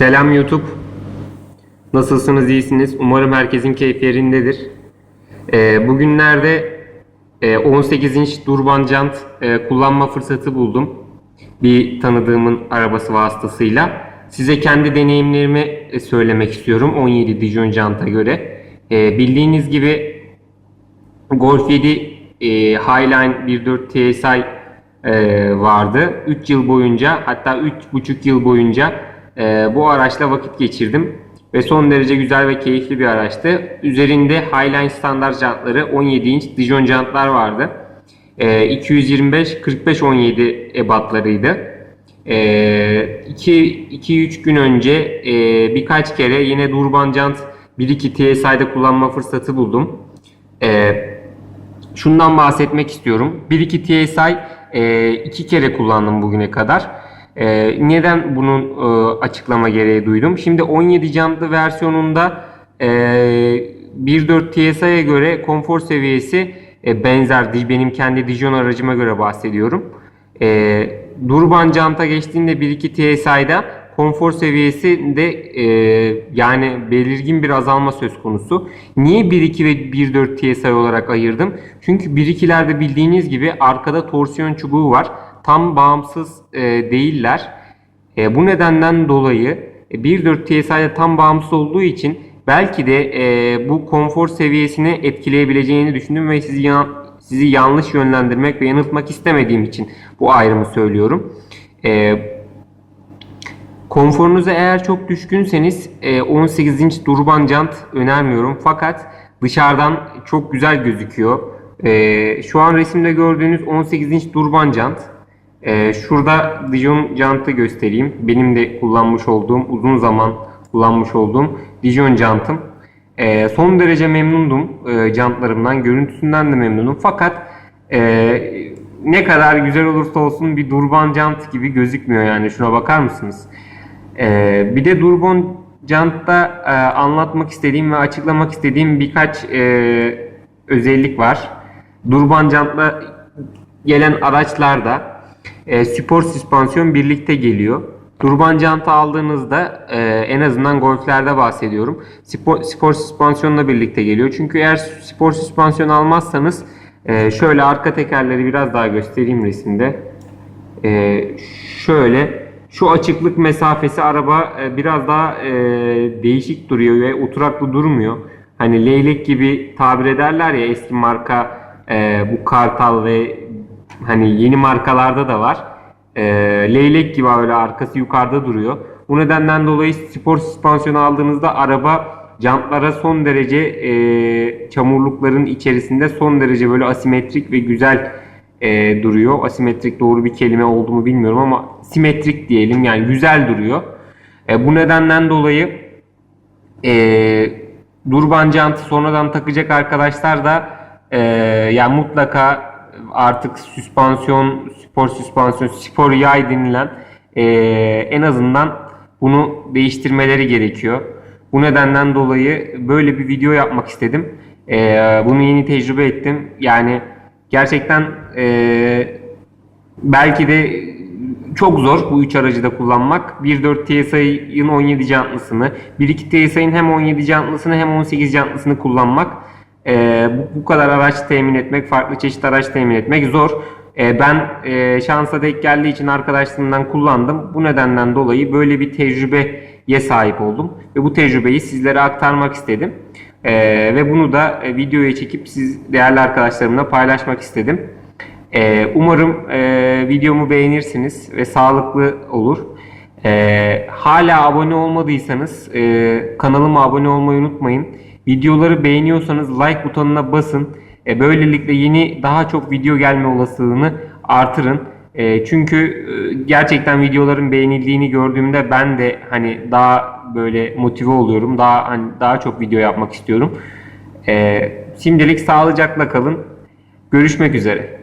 Selam YouTube. Nasılsınız, iyisiniz? Umarım herkesin keyfi yerindedir. Ee, bugünlerde e, 18 inç durban jant e, kullanma fırsatı buldum. Bir tanıdığımın arabası vasıtasıyla. Size kendi deneyimlerimi e, söylemek istiyorum 17 Dijon janta göre. E, bildiğiniz gibi Golf 7 e, Highline 1.4 TSI e, vardı. 3 yıl boyunca hatta 3,5 yıl boyunca e, bu araçla vakit geçirdim. Ve son derece güzel ve keyifli bir araçtı. Üzerinde Highline standart jantları 17 inç Dijon jantlar vardı. E, 225 45 17 ebatlarıydı. 2-3 gün önce e, birkaç kere yine Durban jant 1-2 TSI'de kullanma fırsatı buldum. E, şundan bahsetmek istiyorum. 1-2 TSI e, iki kere kullandım bugüne kadar. E, neden bunun e, açıklama gereği duydum? Şimdi 17 jantlı versiyonunda e, 1.4 TSI'ye göre konfor seviyesi e, benzer. Benim kendi Dijon aracıma göre bahsediyorum. E, Durban janta geçtiğinde 1.2 TSI'da konfor seviyesinde e, yani belirgin bir azalma söz konusu. Niye 1.2 ve 1.4 TSI olarak ayırdım? Çünkü 1.2'lerde bildiğiniz gibi arkada torsiyon çubuğu var. Tam bağımsız e, değiller. E, bu nedenden dolayı e, 1.4 TSI'de tam bağımsız olduğu için belki de e, bu konfor seviyesini etkileyebileceğini düşündüm ve sizi yan- sizi yanlış yönlendirmek ve yanıltmak istemediğim için bu ayrımı söylüyorum. E, Konforunuza eğer çok düşkünseniz e, 18 inç durban jant önermiyorum. Fakat dışarıdan çok güzel gözüküyor. E, Şu an resimde gördüğünüz 18 inç durban jant. E, Şurada Dijon jantı göstereyim. Benim de kullanmış olduğum, uzun zaman kullanmış olduğum Dijon jantım. E, Son derece memnundum e, jantlarımdan, görüntüsünden de memnunum. Fakat e, ne kadar güzel olursa olsun bir durban jant gibi gözükmüyor yani. Şuna bakar mısınız? Ee, bir de Durbon Jant'ta e, anlatmak istediğim ve açıklamak istediğim birkaç e, özellik var. Durban Jant'la gelen araçlarda e, spor süspansiyon birlikte geliyor. Durban Jant'ı aldığınızda e, en azından golflerde bahsediyorum. Spor, spor süspansiyonla birlikte geliyor. Çünkü eğer spor süspansiyon almazsanız e, şöyle arka tekerleri biraz daha göstereyim resimde. Ee, şöyle şu açıklık mesafesi araba e, biraz daha e, değişik duruyor ve oturaklı durmuyor. Hani leylek gibi tabir ederler ya eski marka e, bu Kartal ve hani yeni markalarda da var. E, leylek gibi öyle arkası yukarıda duruyor. Bu nedenden dolayı spor süspansiyonu aldığınızda araba jantlara son derece e, çamurlukların içerisinde son derece böyle asimetrik ve güzel e, duruyor. Asimetrik doğru bir kelime oldu mu bilmiyorum ama simetrik diyelim yani güzel duruyor. E, bu nedenden dolayı e, durban jantı sonradan takacak arkadaşlar da e, yani mutlaka artık süspansiyon, spor süspansiyon, spor yay denilen e, en azından bunu değiştirmeleri gerekiyor. Bu nedenden dolayı böyle bir video yapmak istedim. E, bunu yeni tecrübe ettim. Yani gerçekten e, belki de çok zor bu üç aracı da kullanmak. 1.4 TSI'nin 17 jantlısını, 1.2 TSI'nin hem 17 jantlısını hem 18 jantlısını kullanmak. E, bu, bu kadar araç temin etmek, farklı çeşit araç temin etmek zor. E, ben e, şansa denk geldiği için arkadaşlarımdan kullandım. Bu nedenden dolayı böyle bir tecrübeye sahip oldum. Ve bu tecrübeyi sizlere aktarmak istedim. E, ve bunu da e, videoya çekip siz değerli arkadaşlarımla paylaşmak istedim. Ee, umarım e, videomu beğenirsiniz ve sağlıklı olur. Ee, hala abone olmadıysanız e, kanalıma abone olmayı unutmayın. Videoları beğeniyorsanız like butonuna basın. E, böylelikle yeni daha çok video gelme olasılığını artırın. E, çünkü e, gerçekten videoların beğenildiğini gördüğümde ben de hani daha böyle motive oluyorum. Daha hani daha çok video yapmak istiyorum. E, şimdilik sağlıcakla kalın. Görüşmek üzere.